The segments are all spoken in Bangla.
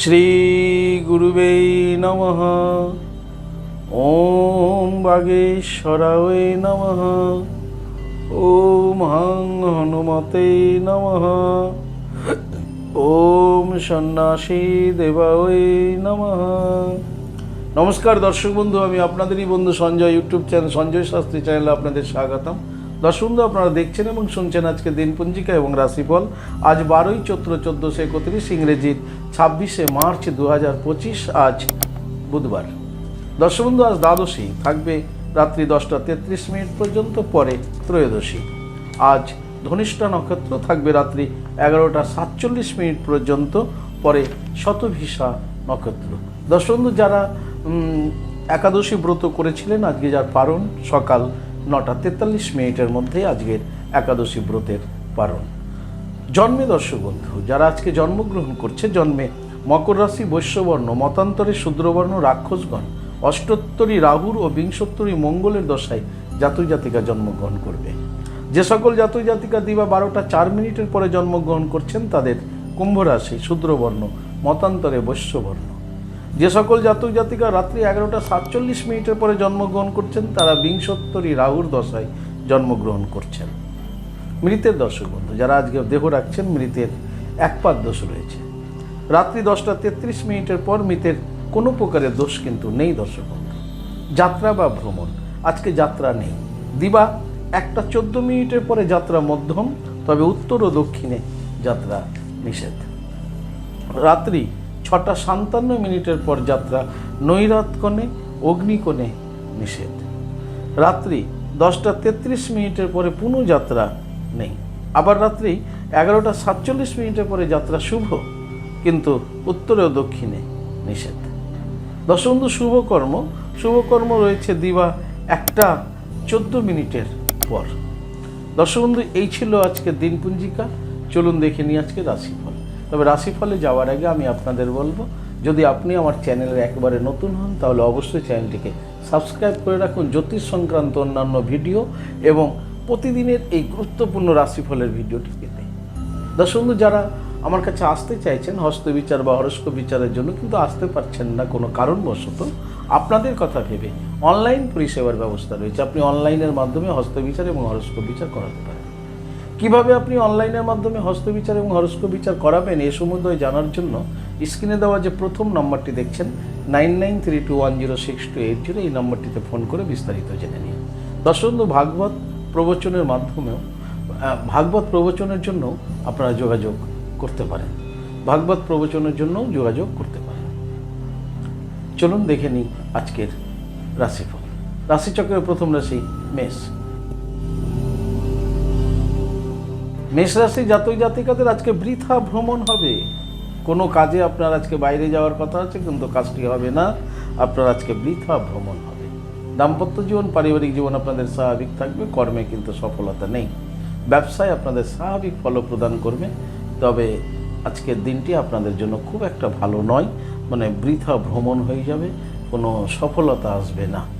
শ্রীগুরুবে নমঃ। ওম বাগেশ্বরায় নমঃ। ওম হং হনুমতে নমঃ। ওম সন্ন্যাসী দেবায় নমঃ। নমস্কার দর্শক বন্ধু, আমি আপনাদেরই বন্ধু সঞ্জয়, ইউটিউব চ্যানেল সঞ্জয় শাস্ত্রী চ্যানেলে আপনাদের স্বাগতম। দর্শক বন্ধু আপনারা দেখছেন এবং শুনছেন আজকে দিনপঞ্জিকা এবং রাশিফল। আজ বারোই চৈত্র চোদ্দোশো একত্রিশ ইংরেজির ছাব্বিশে মার্চ দু হাজার পঁচিশ, আজ বুধবার। দর্শক বন্ধু আজ দ্বাদশী, থাকবে রাত্রি দশটা তেত্রিশ মিনিট পর্যন্ত, পরে ত্রয়োদশী। আজ ধনিষ্ঠা নক্ষত্র, থাকবে রাত্রি এগারোটা সাতচল্লিশ মিনিট পর্যন্ত, পরে শতভিসা নক্ষত্র। দর্শক বন্ধু যারা একাদশী ব্রত করেছিলেন, আজকে যার পারণ সকাল নটা তেতাল্লিশ মিনিটের মধ্যে আজকের একাদশী ব্রতের পারণ জন্মে দর্শক বন্ধু যারা আজকে জন্মগ্রহণ করছে, জন্মে মকর রাশি, বৈশ্যবর্ণ, মতান্তরে শূদ্রবর্ণ, রাক্ষসগণ, অষ্টোত্তরী রাহুর ও বিংশোত্তরী মঙ্গলের দশায় জাতই জাতিকা জন্মগ্রহণ করবে। যে সকল জাতই জাতিকা দিবা বারোটা চার মিনিটের পরে জন্মগ্রহণ করছেন, তাদের কুম্ভ রাশি, শূদ্রবর্ণ, মতান্তরে বৈশ্যবর্ণ। যে সকল জাতক জাতিকা রাত্রি এগারোটা সাতচল্লিশ মিনিটের পরে জন্মগ্রহণ করছেন, তারা বিংশোত্তরী রাহুর দশায় জন্মগ্রহণ করছেন। মৃতের দর্শক বন্ধু, যারা আজকে দেহ রাখছেন, মৃতের এক পাক দোষ রয়েছে। রাত্রি দশটা তেত্রিশ মিনিটের পর মৃতের কোনো প্রকারের দোষ কিন্তু নেই দর্শক বন্ধু। যাত্রা বা ভ্রমণ, আজকে যাত্রা নেই। দিবা একটা চোদ্দ মিনিটের পরে যাত্রা মধ্যম, তবে উত্তর ও দক্ষিণে যাত্রা নিষেধ। রাত্রি ছটা সাতান্ন মিনিটের পর যাত্রা নৈরাত কোণে অগ্নিকোণে নিষেধ। রাত্রি দশটা তেত্রিশ মিনিটের পরে পুনঃ যাত্রা নেই। আবার রাত্রি এগারোটা সাতচল্লিশ মিনিটের পরে যাত্রা শুভ, কিন্তু উত্তরে ও দক্ষিণে নিষেধ। দশবন্ধু শুভকর্ম শুভকর্ম রয়েছে দিবা একটা চোদ্দ মিনিটের পর। দর্শকবন্ধু এই ছিল আজকের দিনপুঞ্জিকা। চলুন দেখে নিই আজকে রাশিফল। তবে রাশিফলে যাওয়ার আগে আমি আপনাদের বলব, যদি আপনি আমার চ্যানেলের একেবারে নতুন হন, তাহলে অবশ্যই চ্যানেলটিকে সাবস্ক্রাইব করে রাখুন জ্যোতিষ সংক্রান্ত অন্যান্য ভিডিও এবং প্রতিদিনের এই গুরুত্বপূর্ণ রাশিফলের ভিডিওটি পেতে। দর্শক যারা আমার কাছে আসতে চাইছেন হস্তবিচার বা হরস্কোপ বিচারের জন্য কিন্তু আসতে পারছেন না কোনো কারণবশত, আপনাদের কথা ভেবে অনলাইন পরিষেবার ব্যবস্থা রয়েছে। আপনি অনলাইনের মাধ্যমে হস্তবিচার এবং হরস্ক বিচার করাতে পারেন। কীভাবে আপনি অনলাইনের মাধ্যমে হস্তবিচার এবং হরস্ক বিচার করাবেন এ সম্বন্ধে জানার জন্য স্ক্রিনে দেওয়া যে প্রথম নম্বরটি দেখছেন, nine nine three two one zero six two eight zero, এই নম্বরটিতে ফোন করে বিস্তারিত জেনে নিন। দর্শক ভাগবত প্রবচনের মাধ্যমেও ভাগবত প্রবচনের জন্য আপনারা যোগাযোগ করতে পারেন। ভাগবত প্রবচনের জন্য যোগাযোগ করতে পারেন। চলুন দেখে নিই আজকের রাশিফল। রাশিচক্রের প্রথম রাশি মেষ। মেষ রাশি জাতক জাতিকাদের আজকে বৃথা ভ্রমণ হবে। কোনো কাজে আপনার আজকে বাইরে যাওয়ার কথা আছে, কিন্তু কাজটি হবে না। আপনার আজকে বৃথা ভ্রমণ হবে। দাম্পত্য জীবন, পারিবারিক জীবন আপনাদের স্বাভাবিক থাকবে, কর্মে কিন্তু সফলতা নেই। ব্যবসায় আপনাদের স্বাভাবিক ফল প্রদান করবে। তবে আজকের দিনটি আপনাদের জন্য খুব একটা ভালো নয়। মানে বৃথা ভ্রমণ হয়ে যাবে, কোনো সফলতা আসবে না।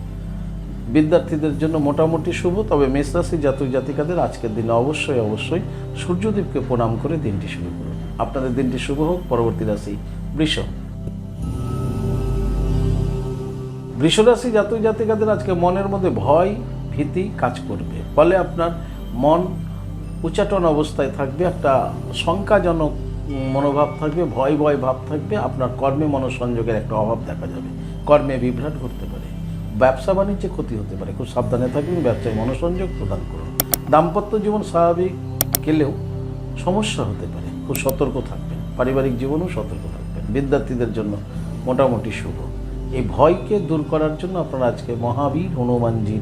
বিদ্যার্থীদের জন্য মোটামুটি শুভ, তবে মেষ রাশি জাতক জাতিকাদের আজকের দিনে অবশ্যই অবশ্যই সূর্যদেবকে প্রণাম করে দিনটি শুরু করুন। আপনাদের দিনটি শুভ হোক, পরবর্তী রাশি বৃষ। বৃষ রাশি জাতক জাতিকাদের আজকে মনের মধ্যে ভয়, ভীতি কাজ করবে। ফলে আপনার মন উচ্চাটন অবস্থায় থাকবে, একটা শঙ্কাজনক মনোভাব থাকবে, ভয় ভয় ভাব থাকবে, আপনার কর্মে মনোসংযোগের একটা অভাব দেখা যাবে। কর্মে বিভ্রাট ঘটতে পারে। ব্যবসা বাণিজ্যে ক্ষতি হতে পারে। খুব সাবধানে থাকবেন, ব্যবসায় মনোসংযোগ প্রদান করুন। দাম্পত্য জীবন স্বাভাবিক গেলেও সমস্যা হতে পারে। খুব সতর্ক থাকবেন, পারিবারিক জীবনেও সতর্ক থাকবেন। বিদ্যার্থীদের জন্য মোটামুটি শুভ। এই ভয়কে দূর করার জন্য আপনারা আজকে মহাবীর হনুমানজির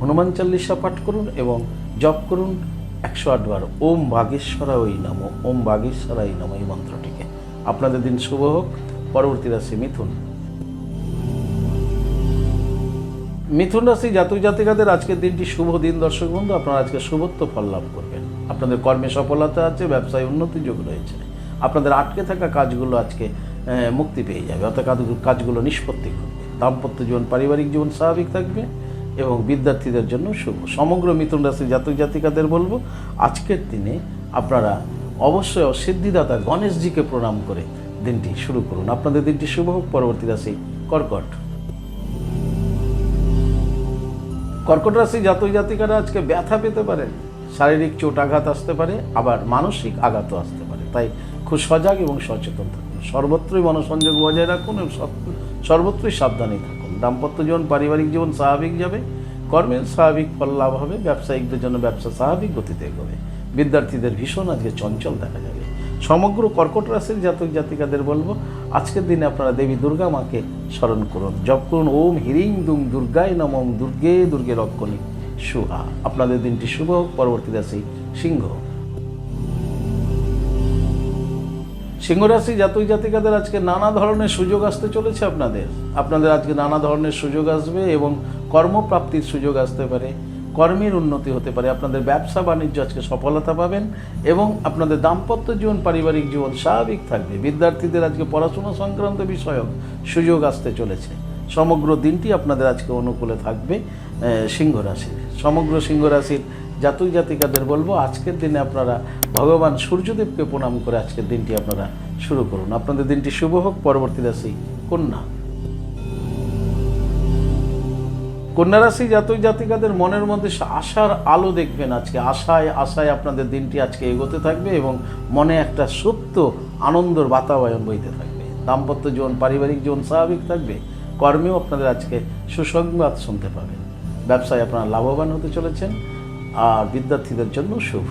হনুমান চল্লিশা পাঠ করুন এবং জপ করুন একশো আটবার। ওম বাগেশ্বরা ওই নাম, ওম বাগেশ্বরা এই নাম এই মন্ত্রটিকে। আপনাদের দিন শুভ হোক। পরবর্তী রাশি মিথুন। মিথুন রাশি জাতক জাতিকাদের আজকের দিনটি শুভ দিন, দর্শক বন্ধু। আপনারা আজকে শুভত্ব ফল লাভ করবেন। আপনাদের কর্মে সফলতা আছে, ব্যবসায় উন্নতি যোগ রয়েছে। আপনাদের আটকে থাকা কাজগুলো আজকে মুক্তি পেয়ে যাবে। অর্থাৎ কাজগুলো নিষ্পত্তি করবে। দাম্পত্য জীবন, পারিবারিক জীবন স্বাভাবিক থাকবে এবং বিদ্যার্থীদের জন্য শুভ। সমগ্র মিথুন রাশি জাতক জাতিকাদের বলব, আজকের দিনে আপনারা অবশ্যই সিদ্ধিদাতা গণেশজিকে প্রণাম করে দিনটি শুরু করুন। আপনাদের দিনটি শুভ হোক, পরবর্তী রাশি কর্কট। কর্কট রাশি জাতক জাতিকারা আজকে ব্যথা পেতে পারেন শারীরিক চোট আঘাত আসতে পারে, আবার মানসিক আঘাতও আসতে পারে। তাই খুব সজাগ এবং সচেতন থাকুন। সর্বত্রই মনসংযোগ বজায় রাখুন এবং সর্বত্রই সাবধানে থাকুন। দাম্পত্য জীবন, পারিবারিক জীবন স্বাভাবিক যাবে, কর্মের স্বাভাবিক ফল লাভ হবে, ব্যবসায়িকদের জন্য ব্যবসা স্বাভাবিক গতিতে এগোবে। বিদ্যার্থীদের ভীষণ আজকে চঞ্চল দেখা যাবে। সমগ্র কর্কট রাশির জাতক জাতিকাদের বলব, আজকের দিনে আপনারা দেবী দুর্গা মাকে স্মরণ করুন। জপ করুন, ওম হিরিং দুম দুর্গায় নমম দুর্গে দুর্গে রক্ষণী সুহা। আপনাদের দিনটি শুভ হোক, পরবর্তী রাশি সিংহ সিংহ রাশি জাতক জাতিকাদের আজকে নানা ধরনের সুযোগ আসতে চলেছে আপনাদের। আপনাদের আজকে নানা ধরনের সুযোগ আসবে এবং কর্মপ্রাপ্তির সুযোগ আসতে পারে। কর্মের উন্নতি হতে পারে, আপনাদের ব্যবসা বাণিজ্য আজকে সফলতা পাবেন এবং আপনাদের দাম্পত্য জীবন, পারিবারিক জীবন স্বাভাবিক থাকবে। বিদ্যার্থীদের আজকে পড়াশোনা সংক্রান্ত বিষয়ক সুযোগ আসতে চলেছে। সমগ্র দিনটি আপনাদের আজকে অনুকূলে থাকবে সিংহ রাশির। সমগ্র সিংহ রাশির জাতক জাতিকাদের বলব, আজকের দিনে আপনারা ভগবান সূর্যদেবকে প্রণাম করে আজকের দিনটি আপনারা শুরু করুন। আপনাদের দিনটি শুভ হোক, পরবর্তী রাশি কন্যা। কন্যা রাশি জাতক জাতিকাদের মনের মধ্যে আশার আলো দেখবেন আজকে। আশায় আশায় আপনাদের দিনটি আজকে এগোতে থাকবে এবং মনে একটা সুপ্ত আনন্দর বাতাবরণ বইতে থাকবে। দাম্পত্য জীবন, পারিবারিক জীবন স্বাভাবিক থাকবে। কর্মেও আপনাদের আজকে সুসংবাদ শুনতে পাবেন। ব্যবসায় আপনারা লাভবান হতে চলেছেন আর বিদ্যার্থীদের জন্য শুভ।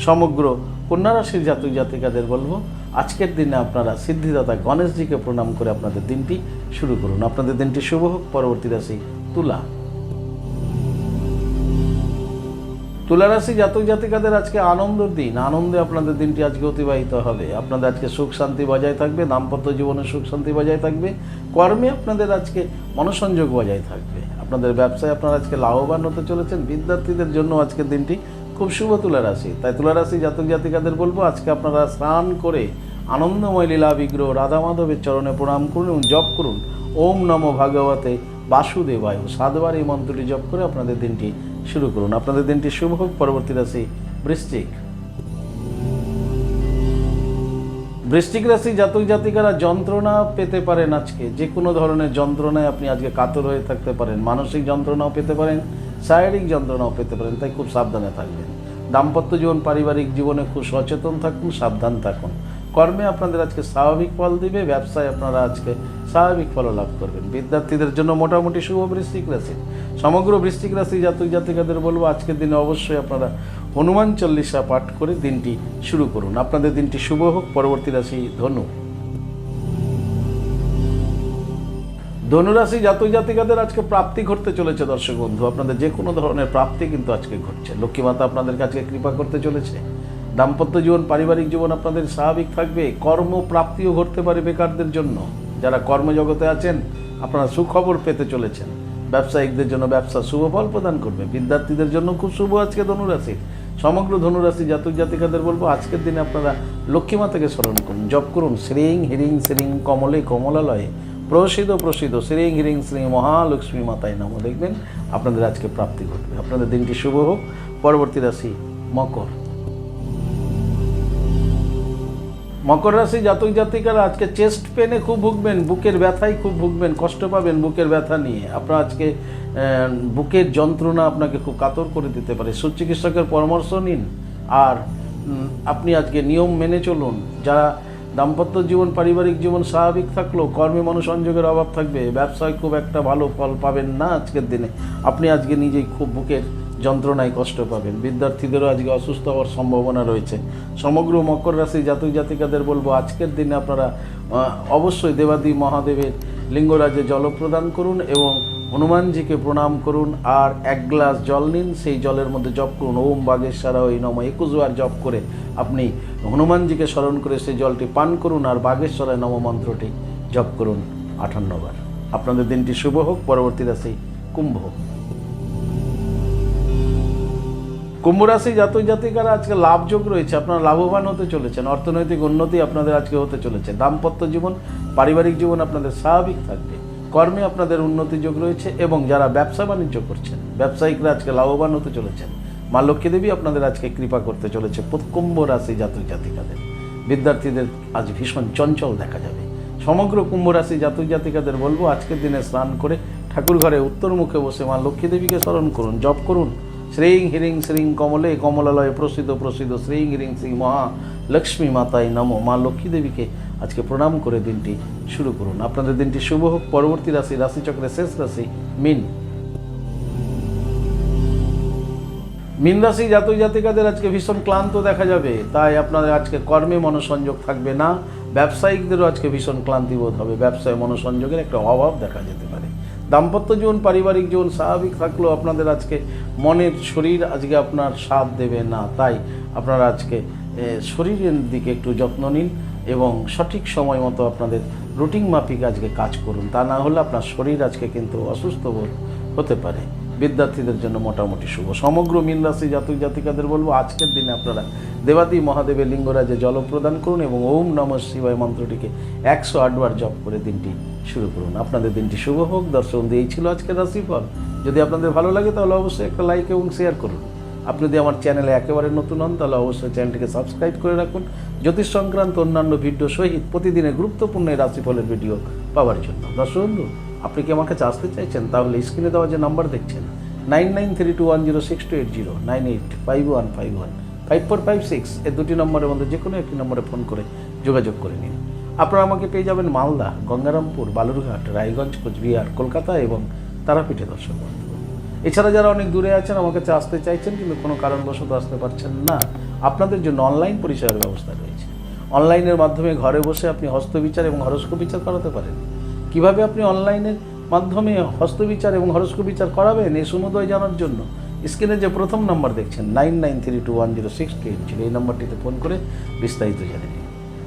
সমগ্র কন্যা রাশির জাতক জাতিকাদের বলব, আজকের দিনে আপনারা সিদ্ধিদাতা গণেশজিকে প্রণাম করে আপনাদের দিনটি শুরু করুন। আপনাদের দিনটি শুভ হোক। পরবর্তী রাশি তুলা। তুলা রাশি জাতক জাতিকাদের আজকে আনন্দের দিন। আনন্দে আপনাদের দিনটি আজকে অতিবাহিত হবে। আপনাদের আজকে সুখ শান্তি বজায় থাকবে, দাম্পত্য জীবনে সুখ শান্তি বজায় থাকবে, কর্মে আপনাদের আজকে মনোসংযোগ বজায় থাকবে। আপনাদের ব্যবসায় আপনারা আজকে লাভবান হতে চলেছেন। বিদ্যার্থীদের জন্য আজকের দিনটি খুব শুভ তুলা রাশি তাই তুলা রাশি জাতক জাতিকাদের বলব, আজকে আপনারা স্নান করে আনন্দময় লীলা বিগ্রহ রাধা মাধবের চরণে প্রণাম করুন এবং জপ করুন। ওম নম ভাগবতে বাসুদেবায়। সাতবার এই মন্ত্রটি জপ করে আপনাদের দিনটি শুরু করুন। আপনাদের দিনটি শুভ হোক, পরবর্তী রাশি বৃশ্চিক। বৃশ্চিক রাশি জাতক জাতিকারা যন্ত্রণা পেতে পারেন আজকে। যে কোনো ধরনের যন্ত্রণায় আপনি আজকে কাতর হয়ে থাকতে পারেন। মানসিক যন্ত্রণাও পেতে পারেন, শারীরিক যন্ত্রণাও পেতে পারেন, তাই খুব সাবধানে থাকবেন। দাম্পত্য জীবন, পারিবারিক জীবনে খুব সচেতন থাকুন, সাবধান থাকুন। কর্মে আপনাদের আজকে স্বাভাবিক ফল দিবে, ব্যবসায় আপনারা আজকে স্বাভাবিক ফল লাভ করবেন। বিদ্যার্থীদের জন্য মোটামুটি শুভ বৃশ্চিক রাশি। সমগ্র বৃশ্চিক রাশি জাতক জাতিকাদের বলব, আজকের দিনে অবশ্যই আপনারা হনুমান চল্লিশা পাঠ করে দিনটি শুরু করুন। আপনাদের দিনটি শুভ হোক, পরবর্তী রাশি ধনু। ধনুরাশি জাতক জাতিকাদের আজকে প্রাপ্তি ঘটতে চলেছে, দর্শক বন্ধু। আপনাদের যে কোনো ধরনের প্রাপ্তি কিন্তু আজকে ঘটছে। লক্ষ্মী মাতা আপনাদের কাছে কৃপা করতে চলেছে। দাম্পত্য জীবন, পারিবারিক জীবন আপনাদের স্বাভাবিক থাকবে। কর্মপ্রাপ্তিও ঘটতে পারে বেকারদের জন্য। যারা কর্মজগতে আছেন, আপনারা সুখবর পেতে চলেছেন। ব্যবসায়িকদের জন্য ব্যবসা শুভ ফল প্রদান করবে। বিদ্যার্থীদের জন্য খুব শুভ আজকে ধনুরাশি। সমগ্র ধনুরাশি জাতক জাতিকাদের বলব, আজকের দিনে আপনারা লক্ষ্মী মাতাকে স্মরণ করুন, জপ করুন। শ্রীং হিরিং শ্রীং কমলে কমলালয়ে। প্রসিদ্ধ প্রসিদ্ধ। শ্রীং হিরিং শ্রী মহালক্ষ্মী মাতায় নাম। দেখবেন আপনাদের আজকে প্রাপ্তি ঘটবে। আপনাদের দিনটি শুভ হোক। পরবর্তী রাশি, মকর। মকর রাশি জাতক জাতিকারা আজকে চেস্ট পেনে খুব ভুগবেন, বুকের ব্যথায় খুব ভুগবেন, কষ্ট পাবেন বুকের ব্যথা নিয়ে। আপনার আজকে বুকের যন্ত্রণা আপনাকে খুব কাতর করে দিতে পারে। সুচিকিৎসকের পরামর্শ নিন। আর আপনি আজকে নিয়ম মেনে চলুন। যারা দাম্পত্য জীবন, পারিবারিক জীবন স্বাভাবিক থাকলেও কর্মে মনোসংযোগের অভাব থাকবে, ব্যবসায় খুব একটা ভালো ফল পাবেন না আজকের দিনে। আপনি আজকে নিজেই খুব বুকের যন্ত্রণায় কষ্ট পাবেন। বিদ্যার্থীদেরও আজকে অসুস্থ হওয়ার সম্ভাবনা রয়েছে। সমগ্র মকর রাশি জাতক জাতিকাদের বলব, আজকের দিনে আপনারা অবশ্যই দেবাদি মহাদেবের লিঙ্গরাজে জল প্রদান করুন এবং হনুমানজিকে প্রণাম করুন আর এক গ্লাস জল নিন। সেই জলের মধ্যে জপ করুন। ওম বাগেশ্বরা ওই নম। একুশবার জপ করে আপনি হনুমানজিকে স্মরণ করে সেই জলটি পান করুন আর বাগেশ্বরায় নম মন্ত্রটি জপ করুন আটান্নবার আপনাদের দিনটি শুভ হোক। পরবর্তী রাশি কুম্ভ কুম্ভ রাশি জাতক জাতিকারা আজকে লাভযোগ রয়েছে, আপনারা লাভবান হতে চলেছেন, অর্থনৈতিক উন্নতি আপনাদের আজকে হতে চলেছে, দাম্পত্য জীবন, পারিবারিক জীবন আপনাদের স্বাভাবিক থাকবে, কর্মে আপনাদের উন্নতি যোগ রয়েছে এবং যারা ব্যবসা বাণিজ্য করছেন, ব্যবসায়িকরা আজকে লাভবান হতে চলেছেন। মা লক্ষ্মী দেবী আপনাদের আজকে কৃপা করতে চলেছে কুম্ভ রাশি জাতক জাতিকাদের। বিদ্যার্থীদের আজ ভীষণ চঞ্চল দেখা যাবে। সমগ্র কুম্ভ রাশি জাতক জাতিকাদের বলব, আজকের দিনে স্নান করে ঠাকুর ঘরে উত্তর মুখে বসে মা লক্ষ্মী দেবীকে স্মরণ করুন, জপ করুন শ্রীং হিরিং শ্রীং কমলে, কমলালয়ে প্রসিদ্ধ প্রসিদ্ধ শ্রীং হিরিং শ্রী মহা লক্ষ্মী মাতাই নমো। মা লক্ষ্মী দেবীকে আজকে প্রণাম করে দিনটি শুরু করুন। আপনাদের দিনটি শুভ হোক। পরবর্তী রাশি রাশিচক্রের শেষ রাশি, মিন। মিন রাশি জাতক জাতিকাদের আজকে ভীষণ ক্লান্ত দেখা যাবে। তাই আপনাদের আজকে কর্মে মনোসংযোগ থাকবে না। ব্যবসায়িকদেরও আজকে ভীষণ ক্লান্তিবোধ হবে। ব্যবসায় মনোসংযোগের একটা অভাব দেখা যেতে পারে। দাম্পত্য জীবন, পারিবারিক জীবন স্বাভাবিক থাকলেও আপনাদের আজকে মনের শরীর আজকে আপনার সাথ দেবে না। তাই আপনারা আজকে শরীরের দিকে একটু যত্ন নিন এবং সঠিক সময় মতো আপনাদের রুটিন মাফিক আজকে কাজ করুন। তা না হলে আপনার শরীর আজকে কিন্তু অসুস্থ হতে পারে। বিদ্যার্থীদের জন্য মোটামুটি শুভ। সমগ্র মীন রাশি জাতক জাতিকাদের বলব, আজকের দিনে আপনারা দেবাদি মহাদেবের লিঙ্গরাজে জল প্রদান করুন এবং ওম নম শিবায় মন্ত্রটিকে একশো আটবার জপ করে দিনটি শুরু করুন। আপনাদের দিনটি শুভ হোক, দর্শন দিয়েই ছিল আজকের রাশিফল। যদি আপনাদের ভালো লাগে তাহলে অবশ্যই একটা লাইক এবং শেয়ার করুন। আপনি যদি আমার চ্যানেলে একেবারে নতুন হন, তাহলে অবশ্যই চ্যানেলটিকে সাবস্ক্রাইব করে রাখুন। জ্যোতিষ সংক্রান্ত অন্যান্য ভিডিও সহিত প্রতিদিনের গুরুত্বপূর্ণ এই রাশিফলের ভিডিও পাওয়ার জন্য। দর্শক বন্ধু আপনি কি আমাকে আসতে চাইছেন? তাহলে স্ক্রিনে দেওয়া যে নাম্বার দেখছেন nine nine three two one zero six two eight zero nine eight five one five one five four five six এই দুটি নম্বরের মধ্যে যে কোনো একটি নম্বরে ফোন করে যোগাযোগ করে নিন। আপনারা আমাকে পেয়ে যাবেন মালদা, গঙ্গারামপুর, বালুরঘাট, রায়গঞ্জ, কোচবিহার, কলকাতা এবং তারাপীঠে দর্শক বন্ধু এছাড়া যারা অনেক দূরে আছেন আমার কাছে আসতে চাইছেন কিন্তু কোনো কারণবশত আসতে পারছেন না, আপনাদের জন্য অনলাইন পরিষেবার ব্যবস্থা রয়েছে। অনলাইনের মাধ্যমে ঘরে বসে আপনি হস্তবিচার এবং হরস্কোপ বিচার করাতে পারেন। কীভাবে আপনি অনলাইনের মাধ্যমে হস্তবিচার এবং হরস্কোপ বিচার করাবেন? এই সমুদয় জানার জন্য স্ক্রিনে যে প্রথম নাম্বার দেখছেন, nine nine three two one zero six two eight ছিল এই নাম্বারটিতে ফোন করে বিস্তারিত জেনে নিন।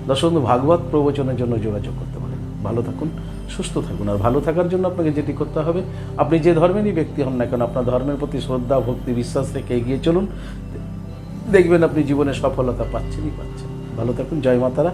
দর্শক ভাগবত প্রবচনের জন্য যোগাযোগ করতে পারেন। ভালো থাকুন, সুস্থ থাকুন, আর ভালো থাকার জন্য আপনাকে যেটি করতে হবে, আপনি যে ধর্মেরই ব্যক্তি হন না কেন, আপনার ধর্মের প্রতি শ্রদ্ধা, ভক্তি, বিশ্বাস রেখে এগিয়ে চলুন। দেখবেন আপনি জীবনে সফলতা পাচ্ছেনই পাচ্ছেন। ভালো থাকুন, জয় মাতারা।